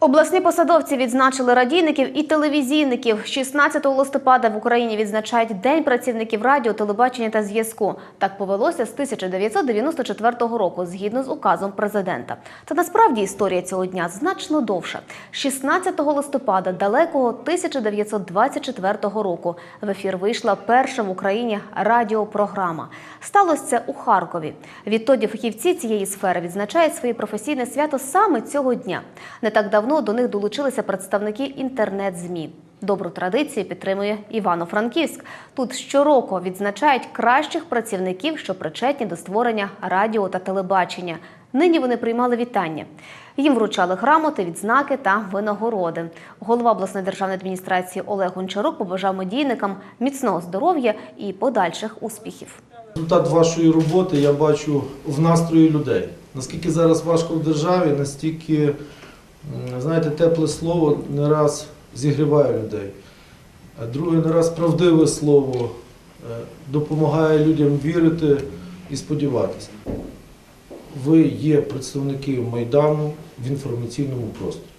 Обласні посадовці відзначили радійників і телевізійників. 16 листопада в Україні відзначають День працівників радіо, телебачення та зв'язку. Так повелося з 1994 року, згідно з указом президента. Та насправді історія цього дня значно довша. 16 листопада далекого 1924 року в ефір вийшла перша в Україні радіопрограма. Сталося це у Харкові. Відтоді фахівці цієї сфери відзначають своє професійне свято саме цього дня. Не так давно до них долучилися представники інтернет-змі. Добру традицію підтримує Івано-Франківськ. Тут щороку відзначають кращих працівників, що причетні до створення радіо та телебачення. Нині вони приймали вітання. Їм вручали грамоти, відзнаки та винагороди. Голова обласної державної адміністрації Олег Гончарук побажав медійникам міцного здоров'я і подальших успіхів. Результат вашої роботи я бачу в настрої людей. Наскільки зараз важко в державі, настільки, знаєте, тепле слово не раз зігріває людей. А друге, не раз правдиве слово е, допомагає людям вірити і сподіватися. Ви є представники Майдану в інформаційному просторі.